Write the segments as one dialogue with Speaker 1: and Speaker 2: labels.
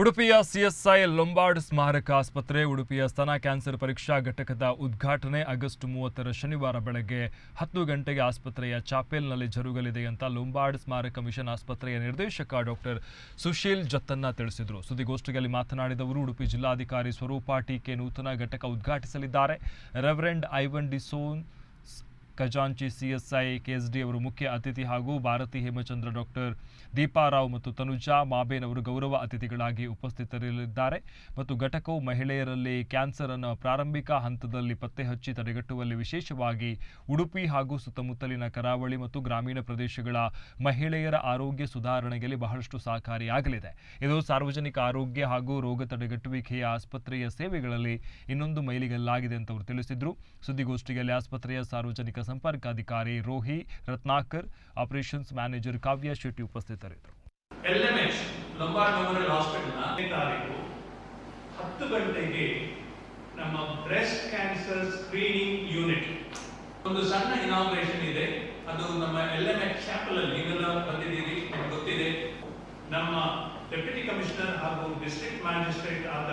Speaker 1: ಉಡುಪಿಯ CSI Lombard ಸ್ಮಾರಕ ಆಸ್ಪತ್ರೆ, ಉಡುಪಿಯ ಸ್ತನ ಕ್ಯಾನ್ಸರ್ ಪರೀಕ್ಷಾ ಘಟಕದ ಉದ್ಘಾಟನೆ ಆಗಸ್ಟ್ ಮೂವತ್ತರ ಶನಿವಾರ ಬೆಳಗ್ಗೆ ಹತ್ತು ಗಂಟೆಗೆ ಆಸ್ಪತ್ರೆಯ ಚಾಪೆಲ್ನಲ್ಲಿ ಜರುಗಲಿದೆ ಅಂತ ಲೊಂಬಾರ್ಡ್ ಸ್ಮಾರಕ ಮಿಷನ್ ಆಸ್ಪತ್ರೆಯ ನಿರ್ದೇಶಕ ಡಾಕ್ಟರ್ ಸುಶೀಲ್ ಜತ್ತನ್ನ ತಿಳಿಸಿದರು. ಸುದ್ದಿಗೋಷ್ಠಿಯಲ್ಲಿ ಮಾತನಾಡಿದವರು, ಉಡುಪಿ ಜಿಲ್ಲಾಧಿಕಾರಿ ಸ್ವರೂಪ ಟೀಕೆ ನೂತನ ಘಟಕ ಉದ್ಘಾಟಿಸಲಿದ್ದಾರೆ. ರೆವರೆಂಡ್ ಐವನ್ ಡಿಸೋನ್ ಖಜಾಂಚಿ ಸಿಎಸ್ಐ ಕೆಎಸ್ಡಿ ಅವರು ಮುಖ್ಯ ಅತಿಥಿ ಹಾಗೂ ಭಾರತಿ ಹೇಮಚಂದ್ರ ಡಾಕ್ಟರ್ ದೀಪಾರಾವ್ ಮತ್ತು ತನುಜಾ ಮಾಬೇನ್ ಅವರು ಗೌರವ ಅತಿಥಿಗಳಾಗಿ ಉಪಸ್ಥಿತರಿರಲಿದ್ದಾರೆ ಮತ್ತು ಘಟಕವು ಮಹಿಳೆಯರಲ್ಲಿ ಕ್ಯಾನ್ಸರ್ ಅನ್ನು ಪ್ರಾರಂಭಿಕ ಹಂತದಲ್ಲಿ ಪತ್ತೆ ಹಚ್ಚಿ ತಡೆಗಟ್ಟುವಲ್ಲಿ ವಿಶೇಷವಾಗಿ ಉಡುಪಿ ಹಾಗೂ ಸುತ್ತಮುತ್ತಲಿನ ಕರಾವಳಿ ಮತ್ತು ಗ್ರಾಮೀಣ ಪ್ರದೇಶಗಳ ಮಹಿಳೆಯರ ಆರೋಗ್ಯ ಸುಧಾರಣೆಯಲ್ಲಿ ಬಹಳಷ್ಟು ಸಹಕಾರಿಯಾಗಲಿದೆ. ಇದು ಸಾರ್ವಜನಿಕ ಆರೋಗ್ಯ ಹಾಗೂ ರೋಗ ತಡೆಗಟ್ಟುವಿಕೆಯ ಆಸ್ಪತ್ರೆಯ ಸೇವೆಗಳಲ್ಲಿ ಇನ್ನೊಂದು ಮೈಲಿಗಲ್ಲಾಗಿದೆ ಅಂತ ಅವರು ತಿಳಿಸಿದ್ರು. ಸುದ್ದಿಗೋಷ್ಠಿಯಲ್ಲಿ ಆಸ್ಪತ್ರೆಯ ಸಾರ್ವಜನಿಕ ಸಂಪರ್ಕಾಧಿಕಾರಿ ರೋಹಿ ರತ್ನಾಕರ್ ಆಪರೇಷನ್ಸ್ ಮ್ಯಾನೇಜರ್ ಕಾವ್ಯ ಶೆಟ್ಟಿ ಉಪಸ್ಥಿತರಿದ್ದರು.
Speaker 2: ಹತ್ತು ಗಂಟೆಗೆ ನಮ್ಮ ಬ್ರೆಸ್ಟ್ ಕ್ಯಾನ್ಸರ್ ಸ್ಕ್ರೀನಿಂಗ್ ಯೂನಿಟ್. ಒಂದು ಸಣ್ಣ ಇನಾಗ್ರೇಷನ್ ಇದೆ. ಅದು ನಮ್ಮ ಎಲ್ ಎಂ ಎಚ್ ಚಾಪಲ್ ಅಲ್ಲಿ ನೀವೆಲ್ಲ ಬಂದಿದ್ದೀರಿ, ನಿಮ್ಗೆ ಗೊತ್ತಿದೆ. ನಮ್ಮ ಡೆಪ್ಯೂಟಿ ಕಮಿಷನರ್ ಹಾಗೂ ಡಿಸ್ಟ್ರಿಕ್ಟ್ ಮ್ಯಾಜಿಸ್ಟ್ರೇಟ್ ಆದ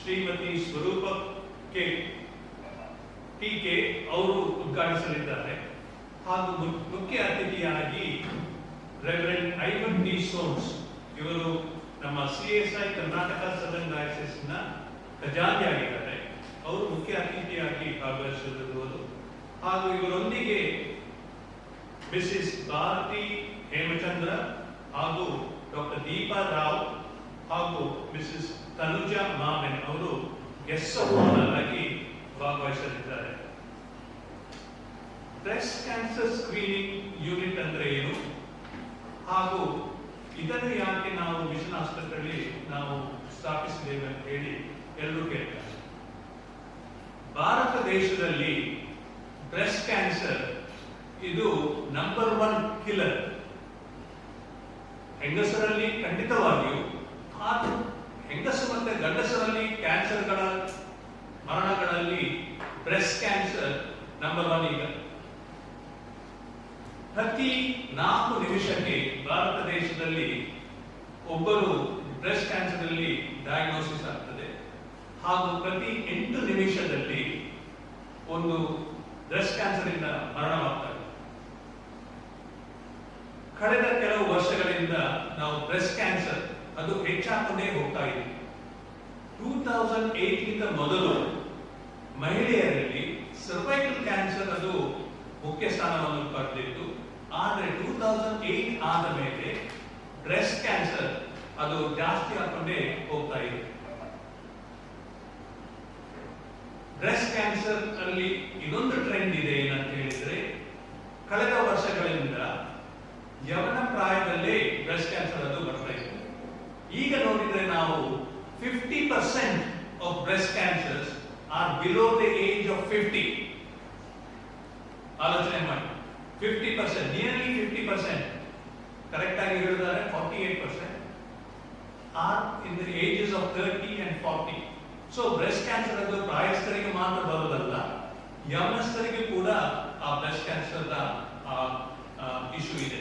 Speaker 2: ಶ್ರೀಮತಿ ಸ್ವರೂಪಕ್ಕೆ ಟಿ ಕೆ ಅವರು ಉದ್ಘಾಟಿಸಲಿದ್ದಾರೆ. ಹಾಗೂ ಮುಖ್ಯ ಅತಿಥಿಯಾಗಿ ರೆವರೆಂಡ್ ಐವನ್ ಡಿ ಸೋನ್ಸ್, ಇವರು ನಮ್ಮ C S I Karnataka southern ಡಯಾಸಿಸ್ನ ನ ಖಜಾಂಚಿಯಾಗಿದ್ದಾರೆ ಅವರು ಮುಖ್ಯ ಅತಿಥಿಯಾಗಿ ಭಾಗವಹಿಸಲಿರುವುದು ಹಾಗೂ ಇವರೊಂದಿಗೆ ಮಿಸಿಸ್ ಭಾರತಿ ಹೇಮಚಂದ್ರ ಹಾಗೂ ಡಾಕ್ಟರ್ ದೀಪಾ ರಾವ್ ಹಾಗೂ ಮಿಸಿಸ್ ತನುಜಾ ಮಾಮೆನ್ ಅವರು ಎಸ್ ಆಗಿ ಭಾಗವಹಿಸಲಿದ್ದಾರೆ. ಬ್ರೆಸ್ಟ್ ಕ್ಯಾನ್ಸರ್ ಸ್ಕ್ರೀನಿಂಗ್ ಯೂನಿಟ್ ಅಂದ್ರೆ ಏನು? ಹಾಗೂ ಇದನ್ನು ಯಾಕೆ ನಾವು ಮಿಷನ್ ಆಸ್ಪತ್ರೆಯಲ್ಲಿ ನಾವು ಸ್ಥಾಪಿಸಿದ್ದೇವೆ ಅಂತ ಹೇಳಿ ಎಲ್ಲರೂ ಕೇಳ್ತಾರೆ. ಭಾರತ ದೇಶದಲ್ಲಿ ಬ್ರೆಸ್ಟ್ ಕ್ಯಾನ್ಸರ್ ಇದು ನಂಬರ್ ಒನ್ ಕಿಲ್ಲರ್ ಹೆಂಗಸರಲ್ಲಿ ಖಂಡಿತವಾಗಿಯೂ, ಹಾಗೂ ಹೆಂಗಸು ಮತ್ತೆ ಗಂಡಸರಲ್ಲಿ ಕ್ಯಾನ್ಸರ್ಗಳ ಮರಣಗಳಲ್ಲಿ ಬ್ರೆಸ್ಟ್ ಕ್ಯಾನ್ಸರ್ ನಂಬರ್ ಒನ್ ಈಗ. ಪ್ರತಿ ನಾಲ್ಕು ನಿಮಿಷಕ್ಕೆ ಭಾರತ ದೇಶದಲ್ಲಿ ಒಬ್ಬರು ಬ್ರೆಸ್ಟ್ ಕ್ಯಾನ್ಸರ್ ಅಲ್ಲಿ ಡಯಾಗ್ನೋಸಿಸ್ ಆಗ್ತದೆ. ಹಾಗೂ ಪ್ರತಿ ಎಂಟು ನಿಮಿಷದಲ್ಲಿ ಒಂದು ಬ್ರೆಸ್ಟ್ ಕ್ಯಾನ್ಸರ್ ಇಂದ ಮರಣವಾಗ್ತದೆ. ಕಳೆದ ಕೆಲವು ವರ್ಷಗಳಿಂದ ನಾವು ಬ್ರೆಸ್ಟ್ ಕ್ಯಾನ್ಸರ್ ಅದು ಹೆಚ್ಚಾಗ್ತದೆ ಹೋಗ್ತಾ ಇದೆ. ಟೂ ತೌಸಂಡ್ ಏಟ್ ಮೊದಲು ಮಹಿಳೆಯರಲ್ಲಿ ಸರ್ವೈಕಲ್ ಕ್ಯಾನ್ಸರ್ ಅದು ಮುಖ್ಯ ಸ್ಥಾನವನ್ನು ಪಡೆದಿತ್ತು. ಆದರೆ ಟೂ ತೌಸಂಡ್ ಏಟ್ ಆದ ಮೇಲೆ ಬ್ರೆಸ್ಟ್ ಕ್ಯಾನ್ಸರ್ ಅದು ಜಾಸ್ತಿ ಆಗ್ಕೊಂಡೇ ಹೋಗ್ತಾ ಇದೆ ಬ್ರೆಸ್ಟ್ ಕ್ಯಾನ್ಸರ್ ಅಲ್ಲಿ ಇನ್ನೊಂದು ಟ್ರೆಂಡ್ ಇದೆ ಏನಂತ ಹೇಳಿದ್ರೆ, ಕಳೆದ ವರ್ಷಗಳಿಂದ ಯವನ ಪ್ರಾಯದಲ್ಲಿ ಬ್ರೆಸ್ಟ್ ಕ್ಯಾನ್ಸರ್ ಅದು ಬರ್ತಾ ಇದೆ ಈಗ ನೋಡಿದ್ರೆ ನಾವು fifty percent of breast cancers are below the age of fifty ಆಲೋಚನೆ ಮಾಡಿ. Fifty percent nearly fifty percent correct ಆಗಿ ಹೇಳಿದ್ದಾರೆ forty eight percent are in the ages of thirty and forty so breast cancer ಅದು ಪ್ರಾಯಸ್ಥರಿಗೆ ಮಾತ್ರ ಬರೋದಲ್ಲ ಯೌವನಸ್ಥರಿಗೆ ಕೂಡ ಆ ಬ್ರೆಸ್ಟ್ ಕ್ಯಾನ್ಸರ್ ಇಶ್ಯೂ ಇದೆ.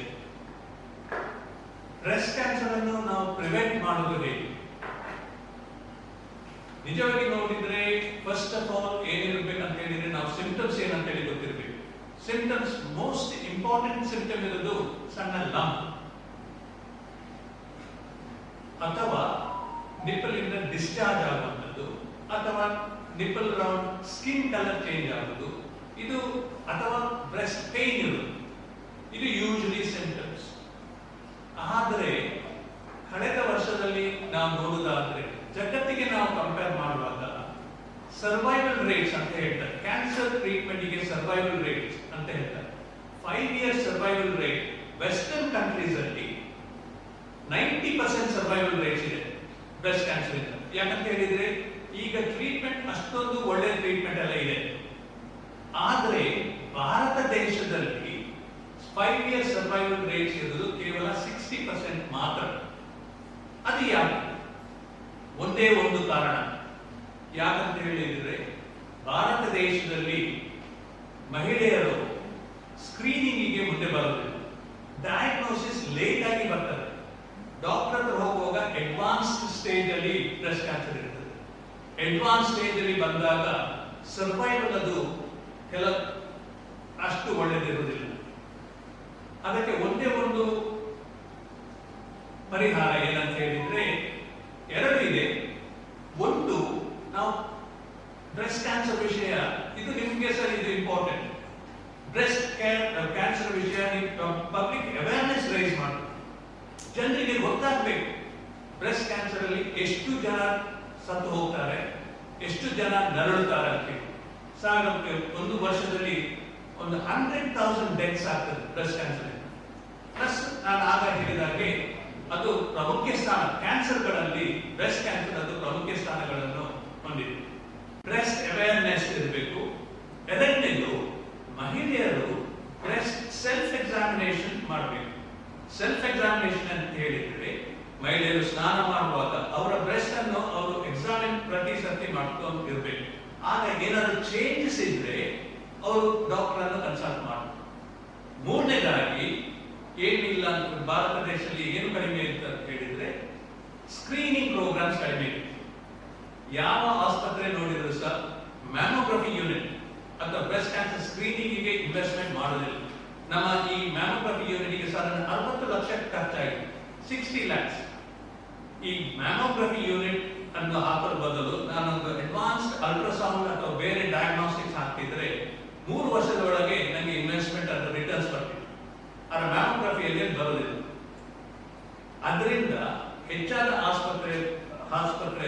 Speaker 2: ಬ್ರೆಸ್ಟ್ ಕ್ಯಾನ್ಸರ್ ಅನ್ನು ನಾವು ಪ್ರಿವೆಂಟ್ ಮಾಡೋದು ಹೇಗೆ? ನಿಜವಾಗಿ ನೋಡಿದ್ರೆ ಫಸ್ಟ್ ಆಫ್ ಆಲ್ ಏನಿರ್ಬೇಕಂತ ಹೇಳಿದ್ರೆ ನಾವು ಸಿಂಪ್ಟಮ್ಸ್ ಏನಂತ ಹೇಳಿ ಗೊತ್ತಿರ್ಬೇಕು. ಸಿಂಪ್ಟಮ್ಸ್ ಮೋಸ್ಟ್ ಇಂಪಾರ್ಟೆಂಟ್ ಸಿಂಪ್ಟಮ್ ಇರೋದು ಸಣ್ಣ ಲಂಪ್ ಅಥವಾ ನಿಪ್ಪಲ್ ಇಂದ ಡಿಸ್ಚಾರ್ಜ್ ಆಗುವಂಥದ್ದು, ಅಥವಾ nipple round skin colour change ಆಗುವುದು. ಇದು ಅಥವಾ ಬ್ರೆಸ್ಟ್ ಪೇನ್ ಇರೋದು ಇದು ಯೂಶಲಿ ಸಿಂಪ್ಟಮ್ಸ್ ಆದರೆ, ಕಳೆದ ವರ್ಷದಲ್ಲಿ ನಾವು ನೋಡುವುದಾದ್ರೆ ಜಗತ್ತಿಗೆ ನಾವು ಕಂಪೇರ್ ಸರ್ವೈವಲ್ ರೇಟ್ಸ್ ಅಂತ ಹೇಳ್ತಾರೆ. ಕ್ಯಾನ್ಸರ್ ಟ್ರೀಟ್ಮೆಂಟ್ಗೆ ಸರ್ವೈವಲ್ ರೇಟ್ಸ್ ಅಂತ ಹೇಳ್ತಾರೆ. Five years survival rate western countries ಅಲ್ಲಿ ನೈಂಟಿ ಪರ್ಸೆಂಟ್ ಸರ್ವೈವಲ್ ರೇಟ್ಸ್ ಇದೆ ಬ್ರೆಸ್ಟ್ ಕ್ಯಾನ್ಸರ್ ಇಂದ. ಯಾಕಂತ ಹೇಳಿದ್ರೆ, ಈಗ ಟ್ರೀಟ್ಮೆಂಟ್ ಅಷ್ಟೊಂದು ಒಳ್ಳೆ ಟ್ರೀಟ್ಮೆಂಟ್ ಎಲ್ಲ ಇದೆ. ಆದರೆ ಭಾರತ ದೇಶದಲ್ಲಿ ಫೈವ್ ಇಯರ್ ಸರ್ವೈವಲ್ ರೇಟ್ಸ್ ಇರೋದು ಕೇವಲ ಸಿಕ್ಸ್ಟಿ ಪರ್ಸೆಂಟ್ ಮಾತ್ರ. ಅದು ಯಾಕೆ? ಒಂದೇ ಒಂದು ಕಾರಣ. ಯಾಕಂತ ಹೇಳಿದ್ರೆ ಭಾರತ ದೇಶದಲ್ಲಿ ಮಹಿಳೆಯರು ಸ್ಕ್ರೀನಿಂಗಿಗೆ ಮುಂದೆ ಬರೋದಿಲ್ಲ. ಡಯಾಗ್ನೋಸಿಸ್ ಲೇಟ್ ಆಗಿ ಬರ್ತದೆ. ಡಾಕ್ಟರ್ ಹತ್ರ ಹೋಗುವಾಗ ಅಡ್ವಾನ್ಸ್ಡ್ ಸ್ಟೇಜ್ ಅಲ್ಲಿ ಬ್ರೆಸ್ಟ್ ಕ್ಯಾನ್ಸರ್ ಇರ್ತದೆ. ಅಡ್ವಾನ್ಸ್ ಸ್ಟೇಜ್ ಅಲ್ಲಿ ಬಂದಾಗ ಸರ್ವೈವಲ್ ಅದು ಕೆಲ ಅಷ್ಟು ಒಳ್ಳೆದಿರುವುದಿಲ್ಲ. ಅದಕ್ಕೆ ಒಂದೇ ಒಂದು ಪರಿಹಾರ ಏನಂತ ಹೇಳಿದ್ರೆ ಎರಡು ಇದೆ. ಒಂದು ನಾವು ಬ್ರೆಸ್ಟ್ ಕ್ಯಾನ್ಸರ್ ವಿಷಯ ಇದು ನಿಮಗೆ ಸರ್ ಇದು ಇಂಪಾರ್ಟೆಂಟ್ ಬ್ರೆಸ್ಟ್ ಕ್ಯಾನ್ಸರ್ ವಿಷಯ ಪಬ್ಲಿಕ್ ಅವೇರ್ನೆಸ್ ರೈಸ್ ಮಾಡಿ. ಜನರಿಗೆ ಗೊತ್ತಾಗಬೇಕು ಬ್ರೆಸ್ಟ್ ಕ್ಯಾನ್ಸರ್ ಅಲ್ಲಿ ಎಷ್ಟು ಜನ ಸತ್ತು ಹೋಗ್ತಾರೆ, ಎಷ್ಟು ಜನ ನರಳುತ್ತಾರೆ ಅಂತ ಸಾಗಕ್ಕೆ ಒಂದು ವರ್ಷದಲ್ಲಿ ಒಂದು ಹಂಡ್ರೆಡ್ ತೌಸಂಡ್ ಡೆತ್ಸ್ ಆಗ್ತದೆ ಬ್ರೆಸ್ಟ್ ಕ್ಯಾನ್ಸರ್ ಪ್ಲಸ್ ನಾನು ಆಗ ಹೇಳಿದಾಗೆ, ಅದು ಪ್ರಮುಖ ಸ್ಥಾನ ಕ್ಯಾನ್ಸರ್ಗಳಲ್ಲಿ ಬ್ರೆಸ್ಟ್ ಕ್ಯಾನ್ಸರ್ ಅದು ಪ್ರಮುಖ ಸ್ಥಾನಗಳನ್ನು ಹೊಂದಿದೆ ಬ್ರೆಸ್ಟ್ ಅವೇರ್ನೆಸ್ ಇರಬೇಕು ಎರಡನೇದು ಮಹಿಳೆಯರು ಬ್ರೆಸ್ಟ್ ಸೆಲ್ಫ್ ಎಕ್ಸಾಮಿನೇಷನ್ ಮಾಡಬೇಕು ಸೆಲ್ಫ್ ಎಕ್ಸಾಮಿನೇಷನ್ ಅಂತ ಹೇಳಿದ್ರೆ ಮಹಿಳೆಯರು ಸ್ನಾನ ಮಾಡುವಾಗ ಅವರ ಬ್ರೆಸ್ಟ್ ಅನ್ನು ಅವರು ಎಕ್ಸಾಮಿನ್ ಪ್ರತಿ ಸರ್ತಿ ಮಾಡ್ಕೊಂಡು ಇರಬೇಕು. ಆಗ ಏನಾದ್ರು ಚೇಂಜಸ್ ಇದ್ರೆ ಅವರು ಡಾಕ್ಟರ್ ಅನ್ನು ಕನ್ಸಲ್ಟ್ ಮಾಡಬೇಕು. ಮೂರನೇದಾಗಿ, ಏನಿಲ್ಲ ಅಂತ ಭಾರತ ದೇಶದಲ್ಲಿ ಏನು ಕಡಿಮೆ ಅಂತ ಹೇಳಿದ್ರೆ ಸ್ಕ್ರೀನಿಂಗ್ ಪ್ರೋಗ್ರಾಮ್ಸ್ ಕಡಿಮೆ ಇದೆ ಯಾವ ಆಸ್ಪತ್ರೆ ನೋಡಿದ್ರು ಸಹ ಮ್ಯಾಮೋಗ್ರಫಿ ಯೂನಿಟ್ ಅಂತ ಬ್ರೆಸ್ಟ್ ಕ್ಯಾನ್ಸರ್ ಸ್ಕ್ರೀನಿಂಗಿಗೆ ಇನ್ವೆಸ್ಟ್ಮೆಂಟ್ ಮಾಡೋದಿಲ್ಲ ನಮ್ಮ ಈ ಮ್ಯಾಮೋಗ್ರಫಿ ಯೂನಿಟ್ಗೆ ಸಾಧಾರಣ ಅರವತ್ತು ಲಕ್ಷ ಖರ್ಚಾಗಿದೆ ಸಿಕ್ಸ್ಟಿ ಲ್ಯಾಕ್ಸ್ ಈ ಮ್ಯಾಮೋಗ್ರಫಿ ಯೂನಿಟ್ ನನಗೆ ಹಾಕೋದ್ ಬದಲು ನಾನೊಂದು ಅಡ್ವಾನ್ಸ್ಡ್ ಅಲ್ಟ್ರಾಸೌಂಡ್ ಅಥವಾ ಬೇರೆ ಡಯಾಗ್ನೋಸ್ಟಿಕ್ಸ್ ಹಾಕ್ತಿದ್ರೆ ಮೂರು ವರ್ಷದೊಳಗೆ ನನಗೆ ಇನ್ವೆಸ್ಟ್ಮೆಂಟ್ ಅಥವಾ ರಿಟರ್ನ್ಸ್ ಬರ್ತಿತ್ತು. ಆದ್ರೆ ಮ್ಯಾಮೋಗ್ರಫಿಯಲ್ಲಿ ಬರೋದಿಲ್ಲ. ಅದರಿಂದ ಹೆಚ್ಚಾದ ಆಸ್ಪತ್ರೆ ಆಸ್ಪತ್ರೆ